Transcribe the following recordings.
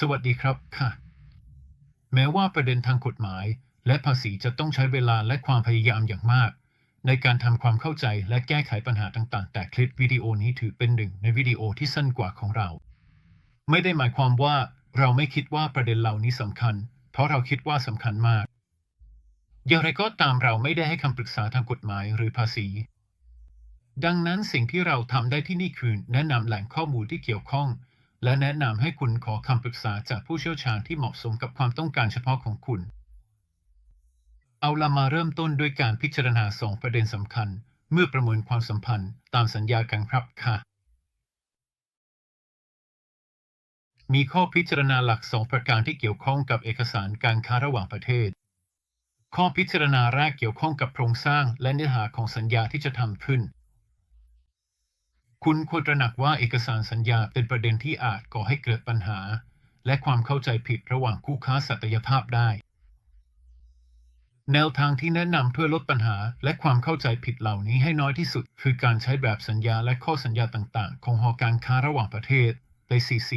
สวัสดีครับค่ะ แม้ว่าประเด็นทางกฎหมาย และภาษีจะต้องใช้เวลาและความพยายามอย่างมาก ในการทำความเข้าใจและแก้ไขปัญหาต่างๆ แต่คลิปวิดีโอนี้ถือเป็นหนึ่งในวิดีโอที่สั้นกว่าของเรา ไม่ได้หมายความว่าเราไม่คิดว่าประเด็นเหล่านี้สำคัญ เพราะเราคิดว่าสำคัญมาก อย่างไรก็ตามเราไม่ได้ให้คำปรึกษาทางกฎหมายหรือภาษี ดังนั้นสิ่งที่เราทำได้ที่นี่คือแนะนำแหล่งข้อมูลที่เกี่ยวข้อง และแนะนำให้คุณขอคำปรึกษาจากผู้เชี่ยวชาญที่เหมาะสมกับความต้องการเฉพาะของคุณ เอาละมาเริ่มต้นด้วยการพิจารณาสองประเด็นสำคัญ เมื่อประเมินความสัมพันธ์ตามสัญญากันครับค่ะ มีข้อพิจารณาหลักสองประการที่เกี่ยวข้องกับเอกสารการค้าระหว่างประเทศ ข้อพิจารณาแรกเกี่ยวข้องกับโครงสร้างและเนื้อหาของสัญญาที่จะทำขึ้น คุณควรตระหนักว่าเอกสารสัญญาเป็นประเด็นที่อาจก่อให้เกิดปัญหา และความเข้าใจผิดระหว่างคู่ค้าสัตยภาพได้ แนวทางที่แนะนำเพื่อลดปัญหาและความเข้าใจผิดเหล่านี้ให้น้อยที่สุด คือการใช้แบบสัญญาและข้อสัญญาต่าง ๆ ของหอการค้าระหว่างประเทศ ICC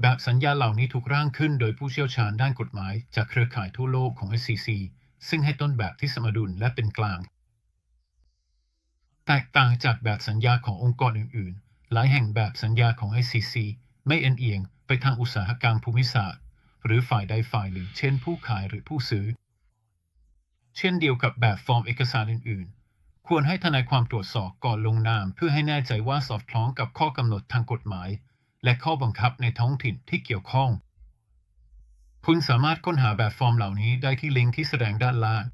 แบบสัญญาเหล่านี้ถูกร่างขึ้นโดยผู้เชี่ยวชาญด้านกฎหมาย จากเครือข่ายทั่วโลกของ SCC ซึ่งให้ต้นแบบที่สมดุลและเป็นกลาง แตกต่างจากแบบสัญญาขององค์กรอื่น ๆ หลายแห่งแบบสัญญาของ SCC ไม่เอ็นเอียงไปทางอุตสาหกรรมภูมิศาสตร์ หรือฝ่ายใดฝ่ายหนึ่ง เช่นผู้ขายหรือผู้ซื้อ เช่นเดียวกับแบบฟอร์มเอกสารอื่น ๆ ควรให้ทนายความตรวจสอบก่อนลงนาม เพื่อให้แน่ใจว่าสอดคล้องกับข้อกำหนดทางกฎหมาย และข้อบังคับในท้องถิ่นที่เกี่ยวข้อง คุณสามารถค้นหาแบบฟอร์มเหล่านี้ได้ที่ลิงก์ที่แสดงด้านล่าง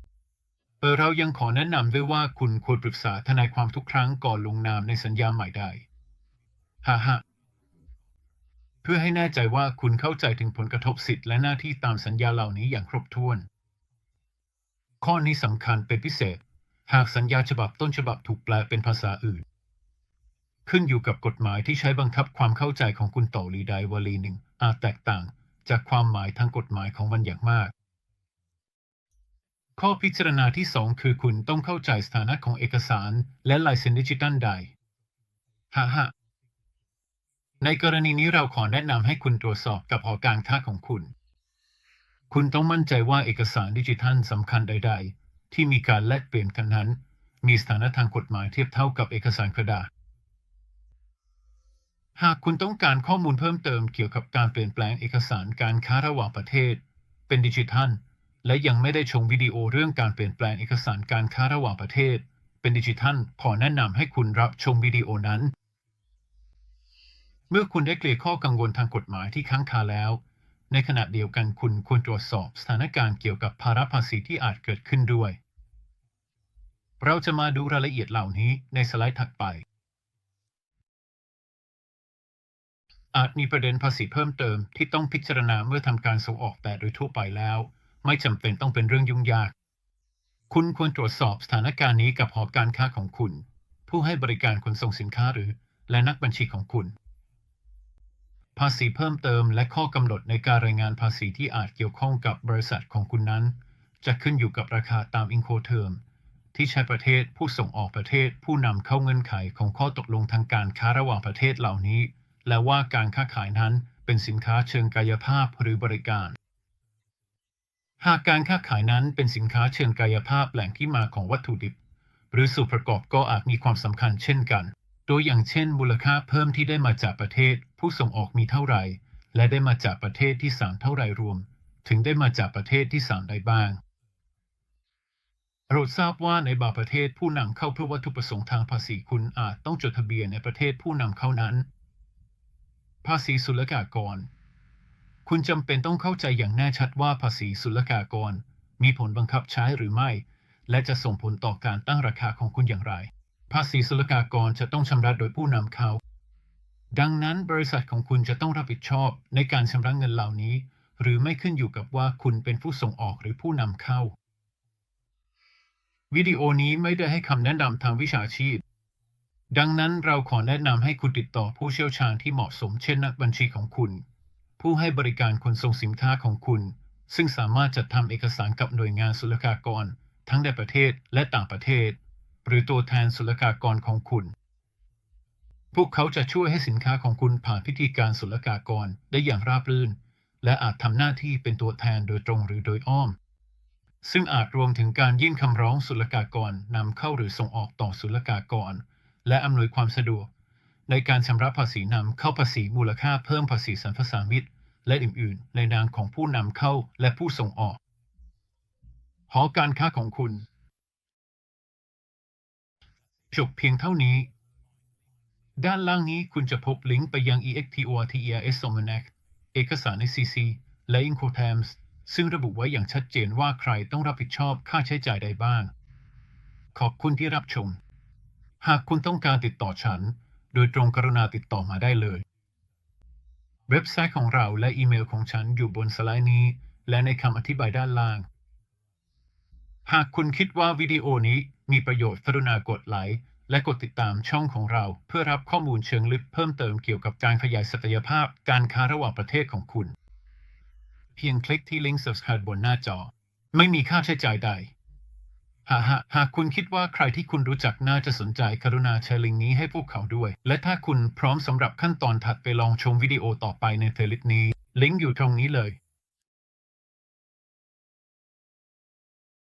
เรายังขอแนะนำด้วยว่าคุณควรปรึกษาทนายความทุกครั้งก่อนลงนามในสัญญาใหม่ได้ฮ่าฮ่าเพื่อให้แน่ใจว่าคุณเข้าใจถึงผลกระทบสิทธิและหน้าที่ตามสัญญาเหล่านี้อย่างครบถ้วน ข้อนี้สำคัญเป็นพิเศษ หากสัญญาฉบับต้นฉบับถูกแปลเป็นภาษาอื่น ขึ้นอยู่กับกฎหมายที่ใช้บังคับความเข้าใจของคุณต่อลีใดวลีหนึ่งอาจแตกต่าง จากความหมายทางกฎหมายของมันอย่างมาก ข้อพิจารณาที่ 2 คือคุณต้องเข้าใจสถานะของเอกสาร และลายเซ็นดิจิตัลใดฮ่าฮ่าในกรณีนี้เราขอแนะนำให้คุณตรวจสอบกับหอการค้าของคุณ คุณต้องมั่นใจว่าเอกสารดิจิทัลสำคัญใด ๆ ที่มีการแลกเปลี่ยนกันนั้น มีสถานะทางกฎหมายเทียบเท่ากับเอกสารกระดาษ หากคุณต้องการข้อมูลเพิ่มเติมเกี่ยวกับการเปลี่ยนแปลงเอกสารการค้าระหว่างประเทศ เป็นดิจิทัล และยังไม่ได้ชมวิดีโอเรื่องการเปลี่ยนแปลงเอกสารการค้าระหว่างประเทศ เป็นดิจิทัลขอแนะนำให้คุณรับชมวิดีโอนั้น เมื่อคุณได้เคลียร์ข้อกังวลทางกฎหมายที่ค้างคาแล้ว ในขณะเดียวกันคุณควรตรวจสอบสถานการณ์เกี่ยวกับภาระภาษีที่อาจเกิดขึ้นด้วย เราจะมาดูรายละเอียดเหล่านี้ในสไลด์ถัดไป อาจมีประเด็นภาษีเพิ่มเติมที่ต้องพิจารณาเมื่อทำการส่งออกแต่โดยทั่วไปแล้ว ไม่จำเป็นต้องเป็นเรื่องยุ่งยาก คุณควรตรวจสอบสถานการณ์นี้กับหอการค้าของคุณ ผู้ให้บริการขนส่งสินค้าหรือ และนักบัญชีของคุณ ภาษีเพิ่มเติมและข้อกำหนดในการรายงานภาษีที่อาจเกี่ยวข้องกับบริษัทของคุณนั้น จะขึ้นอยู่กับราคาตามอินโคเทอมที่ใช้ประเทศผู้ส่งออกประเทศผู้นำเข้าเงื่อนไขของข้อตกลงทางการค้าระหว่างประเทศเหล่านี้ และว่าการค้าขายนั้นเป็นสินค้าเชิงกายภาพหรือบริการ หากการค้าขายนั้นเป็นสินค้าเชิงกายภาพแหล่งที่มาของวัตถุดิบ หรือส่วนประกอบก็อาจมีความสำคัญเช่นกันโดยอย่างเช่น มูลค่าเพิ่มที่ได้มาจากประเทศ ผู้ส่งออกมีเท่าไหร่ และได้มาจากประเทศที่สามเท่าไหร่รวม ถึงได้มาจากประเทศที่สามใดบ้างโปรดทราบว่าในบางประเทศผู้นำเข้าเพื่อวัตถุประสงค์ทางภาษีคุณอาจต้องจดทะเบียนในประเทศผู้นำเข้านั้น ภาษีศุลกากร คุณจำเป็นต้องเข้าใจอย่างแน่ชัดว่าภาษีศุลกากร มีผลบังคับใช้หรือไม่ และจะส่งผลต่อการตั้งราคาของคุณอย่างไร ภาษีศุลกากรจะต้องชำระโดยผู้นำเข้าดังนั้นบริษัทของคุณจะต้องรับผิดชอบในการชำระเงินเหล่านี้ หรือไม่ขึ้นอยู่กับว่าคุณเป็นผู้ส่งออกหรือผู้นำเข้า วิดีโอนี้ไม่ได้ให้คำแนะนำทางวิชาชีพ ดังนั้นเราขอแนะนำให้คุณติดต่อผู้เชี่ยวชาญที่เหมาะสมเช่นนักบัญชีของคุณ ผู้ให้บริการขนส่งสินค้าของคุณ ซึ่งสามารถจัดทำเอกสารกับหน่วยงานศุลกากร ทั้งในประเทศและต่างประเทศ หรือตัวแทนศุลกากรของคุณ พวกเขาจะช่วยให้สินค้าของคุณผ่านพิธีการศุลกากรได้อย่างราบรื่น และอาจทำหน้าที่เป็นตัวแทนโดยตรงหรือโดยอ้อม ซึ่งอาจรวมถึงการยื่นคำร้องศุลกากรนำเข้าหรือส่งออกต่อศุลกากร และอำนวยความสะดวกในการชำระภาษีนำเข้าภาษีมูลค่าเพิ่มภาษีสรรพสามิต และอื่นๆ ในนามของผู้นำเข้าและผู้ส่งออก หอการค้าของคุณ จบเพียงเท่านี้ ด้านล่างนี้คุณจะพบลิงก์ไปยัง EXTORTERS Almanac เอกสารใน CC และ Incoterms ซึ่งระบุไว้อย่างชัดเจนว่าใครต้องรับผิดชอบค่าใช้จ่ายใดบ้าง ขอบคุณที่รับชม หากคุณต้องการติดต่อฉัน โดยตรงกรุณาติดต่อมาได้เลย เว็บไซต์ของเราและอีเมลของฉันอยู่บนสไลด์นี้ และในคำอธิบายด้านล่าง หากคุณคิดว่าวิดีโอนี้มีประโยชน์กรุณากดไลค์และกดติดตามช่องของเรา เพื่อรับข้อมูลเชิงลึกเพิ่มเติมเกี่ยวกับการขยายศักยภาพการค้าระหว่างประเทศของคุณ เพียงคลิกที่ลิงก์ subscribe บนหน้าจอ ไม่มีค่าใช้จ่ายใด หากหากคุณคิดว่าใครที่คุณรู้จักน่าจะสนใจกรุณาแชร์ลิงก์นี้ให้พวกเขาด้วย และถ้าคุณพร้อมสำหรับขั้นตอนถัดไปลองชมวิดีโอต่อไปในเทลิต์นี้ ลิงก์อยู่ตรงนี้เลย